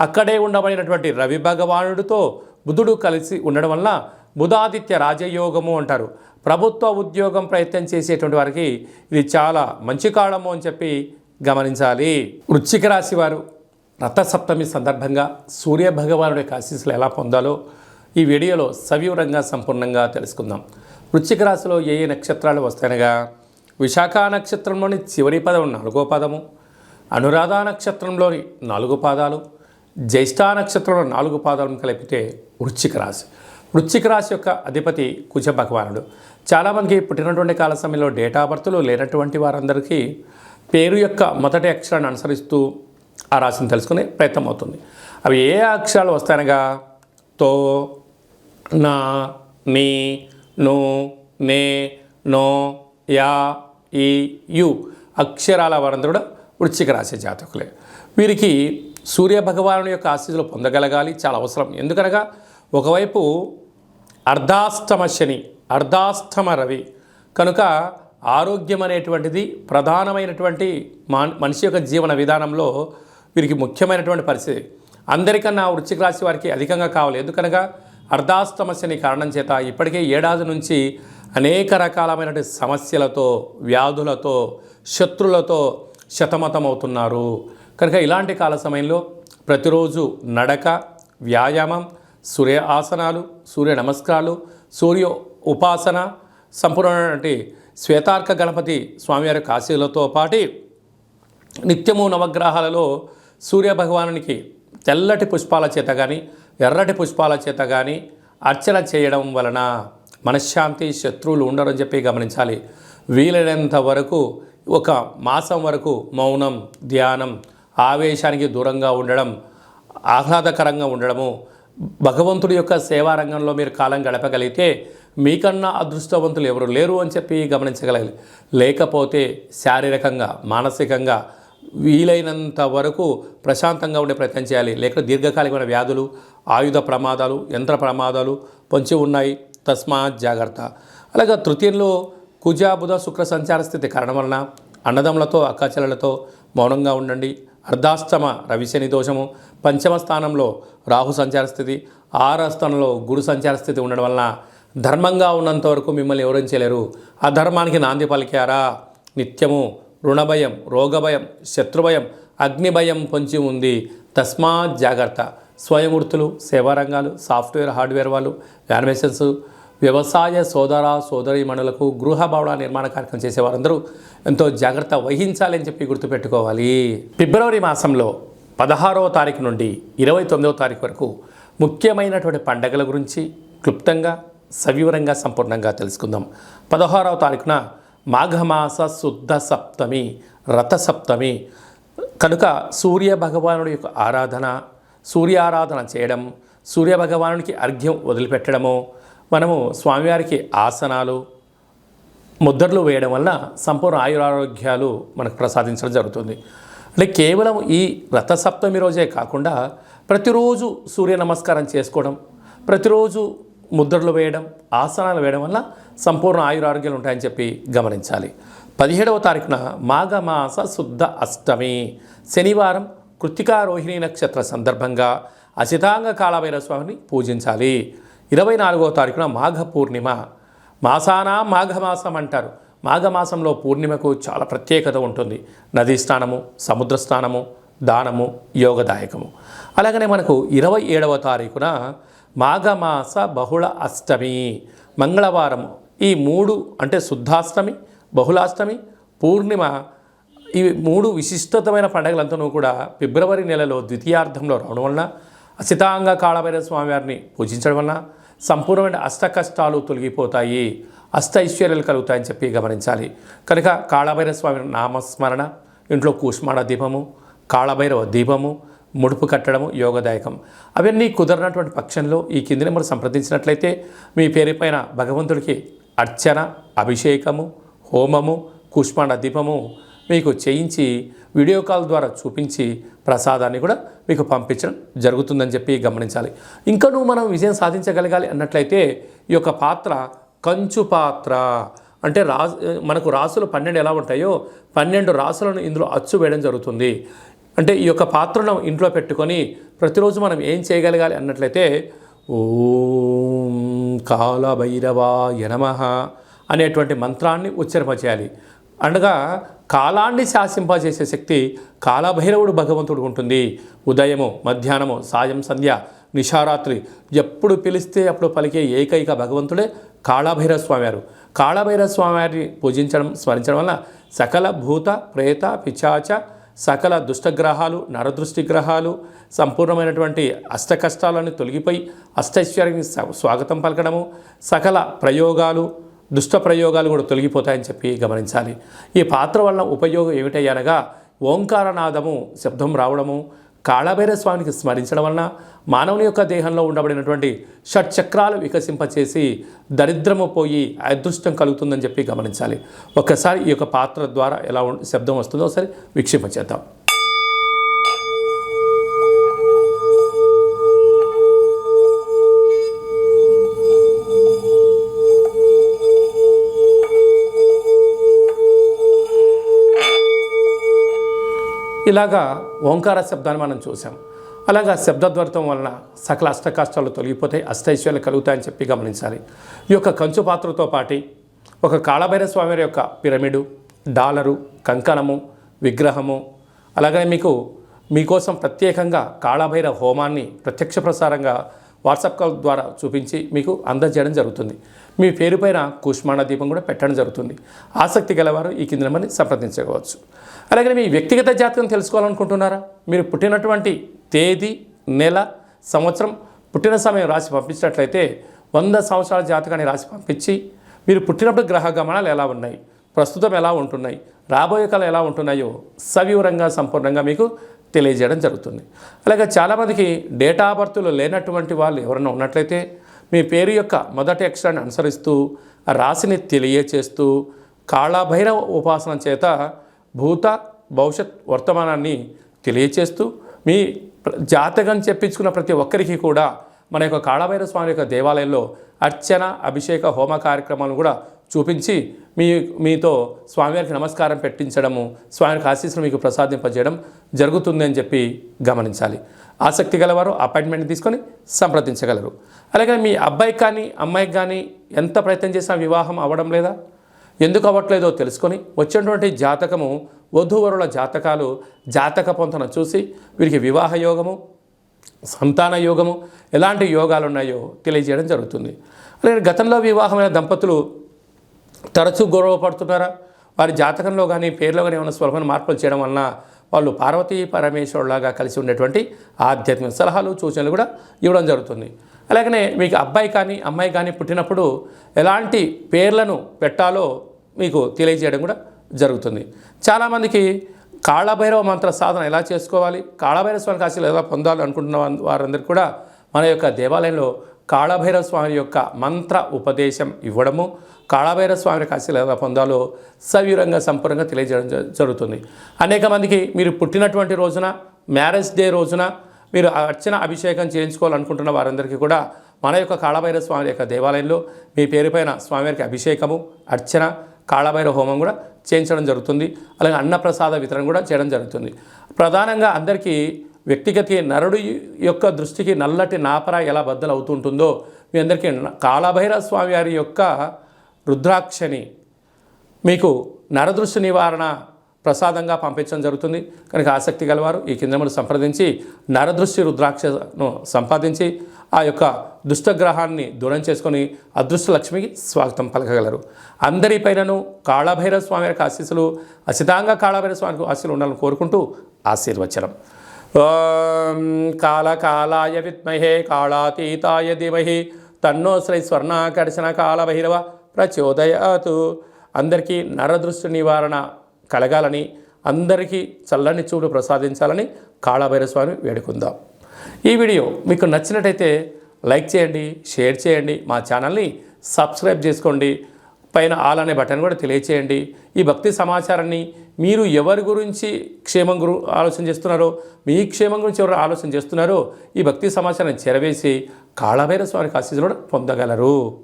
అక్కడే ఉండబడినటువంటి రవి భగవానుడితో బుధుడు కలిసి ఉండడం వల్ల బుధాదిత్య రాజయోగము అంటారు. ప్రభుత్వ ఉద్యోగం ప్రయత్నం చేసేటువంటి వారికి ఇది చాలా మంచి కాలము అని చెప్పి గమనించాలి. వృశ్చిక రాశి వారు రథసప్తమి సందర్భంగా సూర్య భగవానుడి ఆశీస్సులు ఎలా పొందాలో ఈ వీడియోలో సవివరంగా సంపూర్ణంగా తెలుసుకుందాం. వృశ్చిక రాశిలో ఏ ఏ నక్షత్రాలు వస్తాయనగా? విశాఖ నక్షత్రంలోని చివరి పదం నాలుగో పదము అనురాధ నక్షత్రంలోని నాలుగు పాదాలు జ్యేష్ఠా నక్షత్రంలో నాలుగు పాదాలను కలిపితే వృశ్చిక రాశి. వృశ్చిక రాశి యొక్క అధిపతి కుజ భగవానుడు. చాలామందికి పుట్టినటువంటి కాల సమయంలో డేటా బర్త్లు లేనటువంటి వారందరికీ పేరు యొక్క మొదటి అక్షరాన్ని అనుసరిస్తూ ఆ రాశిని తెలుసుకునే ప్రయత్నం అవుతుంది. అవి ఏ అక్షరాలు వస్తాయనగా? తో నా నీ ను నే నో యా ఈ యు అక్షరాల వారందరూ కూడా వృశ్చిక రాశి జాతకులే. వీరికి సూర్య భగవానుడి యొక్క ఆశీస్సులు పొందగలగాలి చాలా అవసరం. ఎందుకనగా ఒకవైపు అర్ధాష్టమ శని అర్ధాష్టమ రవి కనుక ఆరోగ్యం అనేటువంటిది ప్రధానమైనటువంటి మా మనిషి యొక్క జీవన విధానంలో వీరికి ముఖ్యమైనటువంటి పరిస్థితి. అందరికన్నా వృశ్చిక రాశి వారికి అధికంగా కావాలి. ఎందుకనగా అర్ధాష్టమ శని కారణం చేత ఇప్పటికే ఏడాది నుంచి అనేక రకాలమైనటువంటి సమస్యలతో వ్యాధులతో శత్రులతో శతమతమవుతున్నారు. కనుక ఇలాంటి కాల సమయంలో ప్రతిరోజు నడక వ్యాయామం సూర్య ఆసనాలు సూర్య నమస్కారాలు సూర్య ఉపాసన సంపూర్ణమైనటువంటి శ్వేతార్క గణపతి స్వామివారి కాశీలతో పాటి నిత్యము నవగ్రహాలలో సూర్య భగవానునికి తెల్లటి పుష్పాల చేత కానీ ఎర్రటి పుష్పాల చేత కానీ అర్చన చేయడం వలన మనశ్శాంతి శత్రువులు ఉండరని చెప్పి గమనించాలి. వీలైనంత వరకు ఒక మాసం వరకు మౌనం ధ్యానం ఆవేశానికి దూరంగా ఉండడం ఆహ్లాదకరంగా ఉండడము భగవంతుడి యొక్క సేవా రంగంలో మీరు కాలం గడపగలిగితే మీకన్నా అదృష్టవంతులు ఎవరు లేరు అని చెప్పి గమనించగలగాలి. లేకపోతే శారీరకంగా మానసికంగా వీలైనంత వరకు ప్రశాంతంగా ఉండే ప్రయత్నం చేయాలి. లేక దీర్ఘకాలికమైన వ్యాధులు ఆయుధ ప్రమాదాలు యంత్ర ప్రమాదాలు పొంచి ఉన్నాయి. తస్మాత్ జాగ్రత్త. అలాగే తృతీయంలో కుజ బుధ శుక్ర సంచార స్థితి కారణం వలన అన్నదమ్ములతో అక్కచెల్లలతో మౌనంగా ఉండండి. అర్ధాష్టమ రవిశని దోషము. పంచమ స్థానంలో రాహు సంచార స్థితి. ఆరో స్థానంలో గురు సంచార స్థితి ఉండడం వలన ధర్మంగా ఉన్నంత వరకు మిమ్మల్ని ఎవరించలేరు ఆ ధర్మానికి నాంది పలికారా? నిత్యము రుణభయం రోగభయం శత్రుభయం అగ్నిభయం పొంచి ఉంది. తస్మాత్ జాగ్రత్త. స్వయం వృత్తులు సేవారంగాలు సాఫ్ట్వేర్ హార్డ్వేర్ వాళ్ళు యానిమేషన్స్ వ్యవసాయ సోదర సోదరీమణులకు గృహ భవన నిర్మాణ కార్యక్రమం చేసే వారందరూ ఎంతో జాగ్రత్త వహించాలని చెప్పి గుర్తుపెట్టుకోవాలి. ఫిబ్రవరి మాసంలో పదహారవ తారీఖు నుండి ఇరవై తొమ్మిదవ తారీఖు వరకు ముఖ్యమైనటువంటి పండగల గురించి క్లుప్తంగా సవివరంగా సంపూర్ణంగా తెలుసుకుందాం. పదహారవ తారీఖున మాఘమాస శుద్ధ సప్తమి రథ సప్తమి. కనుక సూర్య భగవానుడి యొక్క ఆరాధన సూర్యారాధన చేయడం సూర్య భగవానుడికి అర్ఘ్యం వదిలిపెట్టడము మనము స్వామివారికి ఆసనాలు ముద్రలు వేయడం వల్ల సంపూర్ణ ఆయురారోగ్యాలు మనకు ప్రసాదించడం జరుగుతుంది. అంటే కేవలం ఈ రథసప్తమి రోజే కాకుండా ప్రతిరోజు సూర్య నమస్కారం చేసుకోవడం ప్రతిరోజు ముద్రలు వేయడం ఆసనాలు వేయడం వల్ల సంపూర్ణ ఆయురారోగ్యాలు ఉంటాయని చెప్పి గమనించాలి. పదిహేడవ తారీఖున మాఘమాస శుద్ధ అష్టమి శనివారం కృత్తికా రోహిణి నక్షత్ర సందర్భంగా అచితాంగ కాళభైరవ స్వామిని పూజించాలి. ఇరవై నాలుగవ తారీఖున మాఘ పూర్ణిమ మాసానా మాఘమాసం అంటారు. మాఘమాసంలో పూర్ణిమకు చాలా ప్రత్యేకత ఉంటుంది. నదీ స్నానము సముద్ర స్నానము దానము యోగదాయకము. అలాగనే మనకు ఇరవై ఏడవ తారీఖున మాఘమాస బహుళ అష్టమి. మంగళవారం ఈ మూడు అంటే శుద్ధాష్టమి బహుళాష్టమి పూర్ణిమ ఇవి మూడు విశిష్టతమైన పండుగలంతనూ కూడా ఫిబ్రవరి నెలలో ద్వితీయార్థంలో రావడం వలన అసితాంగ కాళభైరవ స్వామివారిని పూజించడం వలన సంపూర్ణమైన అష్ట కష్టాలు తొలగిపోతాయి. అష్ట ఐశ్వర్యాలు కలుగుతాయని చెప్పి గమనించాలి. కనుక కాళభైరవ స్వామి నామస్మరణ ఇంట్లో కూష్మాణ దీపము కాళభైరవ దీపము ముడుపు కట్టడము యోగదాయకం. అవన్నీ కుదరనటువంటి పక్షంలో ఈ కింది నెంబర్ సంప్రదించినట్లయితే మీ పేరుపైన భగవంతుడికి అర్చన అభిషేకము హోమము కూష్మాండ దీపము మీకు చేయించి వీడియో కాల్ ద్వారా చూపించి ప్రసాదాన్ని కూడా మీకు పంపించడం జరుగుతుందని చెప్పి గమనించాలి. ఇంకనూ మనం విజయం సాధించగలగాలి అన్నట్లయితే ఈ యొక్క పాత్ర కంచు పాత్ర. అంటే రాజు మనకు రాసులు పన్నెండు ఎలా ఉంటాయో పన్నెండు రాసులను ఇందులో అచ్చు వేయడం జరుగుతుంది. అంటే ఈ యొక్క పాత్రను ఇంట్లో పెట్టుకొని ప్రతిరోజు మనం ఏం చేయగలగాలి అన్నట్లయితే ఓం కాలభైరవ యనమహ అనేటువంటి మంత్రాన్ని ఉచ్చరింపచేయాలి. అనగా కాలాన్ని శాసింపజేసే శక్తి కాలభైరవుడు భగవంతుడు ఉంటుంది. ఉదయము మధ్యాహ్నము సాయం సంధ్య నిషారాత్రి ఎప్పుడు పిలిస్తే అప్పుడు పలికే ఏకైక భగవంతుడే కాళభైరవ స్వామివారు కాళభైరవ స్వామివారిని పూజించడం స్మరించడం వల్ల సకల భూత ప్రేత పిచాచ సకల దుష్టగ్రహాలు నరదృష్టి గ్రహాలు సంపూర్ణమైనటువంటి అష్ట కష్టాలను తొలగిపోయి అష్టైశ్వర్యానికి స్వ- స్వాగతం పలకడము సకల ప్రయోగాలు దుష్ట ప్రయోగాలు కూడా తొలగిపోతాయని చెప్పి గమనించాలి. ఈ పాత్ర వలన ఉపయోగం ఏమిటయ్యనగా ఓంకారనాదము శబ్దం రావడము కాళభైర స్వామికి స్మరించడం వలన మానవుని యొక్క దేహంలో ఉండబడినటువంటి షట్ చక్రాలు వికసింపచేసి దరిద్రము పోయి అదృష్టం కలుగుతుందని చెప్పి గమనించాలి. ఒక్కసారి ఈ యొక్క పాత్ర ద్వారా ఎలా ఉం- శబ్దం వస్తుందో ఒకసారి వీక్షింపచేద్దాం. ఇలాగా ఓంకార శబ్దాన్ని మనం చూసాం. అలాగా శబ్దద్వర్థం వలన సకల అష్టకాష్టాలు తొలగిపోతాయి అష్టైశ్వర్యాలు కలుగుతాయని చెప్పి గమనించాలి. ఈ యొక్క కంచు పాత్రతో పాటి ఒక కాళభైర స్వామి యొక్క పిరమిడు డాలరు కంకణము విగ్రహము అలాగనే మీకు మీకోసం ప్రత్యేకంగా కాళభైర హోమాన్ని ప్రత్యక్ష ప్రసారంగా వాట్సాప్ కాల్ ద్వారా చూపించి మీకు అందజేయడం జరుగుతుంది. మీ పేరుపైన కుష్మాణ దీపం కూడా పెట్టడం జరుగుతుంది. ఆసక్తి గలవారు ఈ కింద నెంబర్ని సంప్రదించవచ్చు. అలాగే మీ వ్యక్తిగత జాతకం తెలుసుకోవాలనుకుంటున్నారా? మీరు పుట్టినటువంటి తేదీ నెల సంవత్సరం పుట్టిన సమయం రాసి పంపించినట్లయితే వంద సంవత్సరాల జాతకాన్ని రాసి పంపించి మీరు పుట్టినప్పుడు గ్రహ గమనాలు ఎలా ఉన్నాయి? ప్రస్తుతం ఎలా ఉంటున్నాయి? రాబోయే కాలం ఎలా ఉంటున్నాయో సవివరంగా సంపూర్ణంగా మీకు తెలియజేయడం జరుగుతుంది. అలాగే చాలామందికి డేటా ఆఫ్ బర్త్లు లేనటువంటి వాళ్ళు ఎవరైనా ఉన్నట్లయితే మీ పేరు యొక్క మొదటి అక్షరాన్ని అనుసరిస్తూ రాశిని తెలియచేస్తూ కాళభైరవ ఉపాసన చేత భూత భవిష్యత్ వర్తమానాన్ని తెలియచేస్తూ మీ జాతకం చెప్పించుకున్న ప్రతి ఒక్కరికి కూడా మన యొక్క కాళభైరవ స్వామి యొక్క దేవాలయంలో అర్చన అభిషేక హోమ కార్యక్రమాలను కూడా చూపించి మీ మీతో స్వామివారికి నమస్కారం పెట్టించడము స్వామివారికి ఆశీస్సులు మీకు ప్రసాదింపజేయడం జరుగుతుంది అని చెప్పి గమనించాలి. ఆసక్తి గలవారు అపాయింట్మెంట్ తీసుకొని సంప్రదించగలరు. అలాగే మీ అబ్బాయికి కానీ అమ్మాయికి కానీ ఎంత ప్రయత్నం చేసినా వివాహం అవ్వడం లేదా? ఎందుకు అవ్వట్లేదో తెలుసుకొని వచ్చినటువంటి జాతకము వధూవరుల జాతకాలు జాతక పొంతన చూసి వీరికి వివాహ యోగము సంతాన యోగము ఎలాంటి యోగాలు ఉన్నాయో తెలియజేయడం జరుగుతుంది. అలాగే గతంలో వివాహమైన దంపతులు తరచూ గౌరవపడుతున్నారా వారి జాతకంలో కానీ పేర్లో కానీ ఏమైనా స్వల్పమైన మార్పులు చేయడం వలన వాళ్ళు పార్వతీ పరమేశ్వరులాగా కలిసి ఉండేటువంటి ఆధ్యాత్మిక సలహాలు సూచనలు కూడా ఇవ్వడం జరుగుతుంది. అలాగనే మీకు అబ్బాయి కానీ అమ్మాయి కానీ పుట్టినప్పుడు ఎలాంటి పేర్లను పెట్టాలో మీకు తెలియజేయడం కూడా జరుగుతుంది. చాలామందికి కాళభైరవ మంత్ర సాధన ఎలా చేసుకోవాలి? కాళభైరవ స్వామి కాశీలు ఎలా పొందాలి అనుకుంటున్న వారందరూ వారందరికీ కూడా మన యొక్క దేవాలయంలో కాళభైరవ స్వామి యొక్క మంత్ర ఉపదేశం ఇవ్వడము కాళభైరవ స్వామిని కాశీలు ఎలా పొందాలో సవివరంగా సంపూర్ణంగా తెలియజేయడం జ- జరుగుతుంది. అనేక మందికి మీరు పుట్టినటువంటి రోజున మ్యారేజ్ డే రోజున మీరు అర్చన అభిషేకం చేయించుకోవాలనుకుంటున్న వారందరికీ కూడా మన యొక్క కాళభైరవ స్వామి యొక్క దేవాలయంలో మీ పేరుపైన స్వామివారికి అభిషేకము అర్చన కాళభైరవ హోమం కూడా చేయించడం జరుగుతుంది. అలాగే అన్నప్రసాద వితరణ కూడా చేయడం జరుగుతుంది. ప్రధానంగా అందరికీ వ్యక్తిగత నరుడు యొక్క దృష్టికి నల్లటి నాపర ఎలా బద్దలు అవుతుంటుందో మీ అందరికీ కాళభైరవ స్వామి వారి యొక్క రుద్రాక్షని మీకు నరదృష్టి నివారణ ప్రసాదంగా పంపించడం జరుగుతుంది. కనుక ఆసక్తి గలవారు ఈ కిందములు సంప్రదించి నరదృష్టి రుద్రాక్షను సంపాదించి ఆ యొక్క దుష్టగ్రహాన్ని దూరం చేసుకొని అదృష్ట లక్ష్మికి స్వాగతం పలకగలరు. అందరిపైనను కాళభైరవ స్వామి యొక్క ఆశీస్సులు అసితంగా కాళభైరవ స్వామికి ఆశీస్సులు ఉండాలని కోరుకుంటూ ఆశీర్వచనం. ఓం కాళకాలాయ విద్మహే కాళాతీతాయ ధీమహి తన్నో శ్రీ స్వర్ణాకర్షణ కాళభైరవ ప్రచోదయాతు. అందరికీ నరదృష్టి నివారణ కలగాలని అందరికీ చల్లని చూడు ప్రసాదించాలని కాళభైరస్వామి వేడుకుందాం. ఈ వీడియో మీకు నచ్చినట్టయితే లైక్ చేయండి షేర్ చేయండి మా ఛానల్ని సబ్స్క్రైబ్ చేసుకోండి. పైన ఆల్ అనే బటన్ కూడా తెలియచేయండి. ఈ భక్తి సమాచారాన్ని మీరు ఎవరి గురించి క్షేమం గురు ఆలోచన చేస్తున్నారో మీ క్షేమం గురించి ఎవరు ఆలోచన చేస్తున్నారో ఈ భక్తి సమాచారాన్ని చేరవేసి కాళభైర స్వామికి ఆశీస్సులు కూడా పొందగలరు.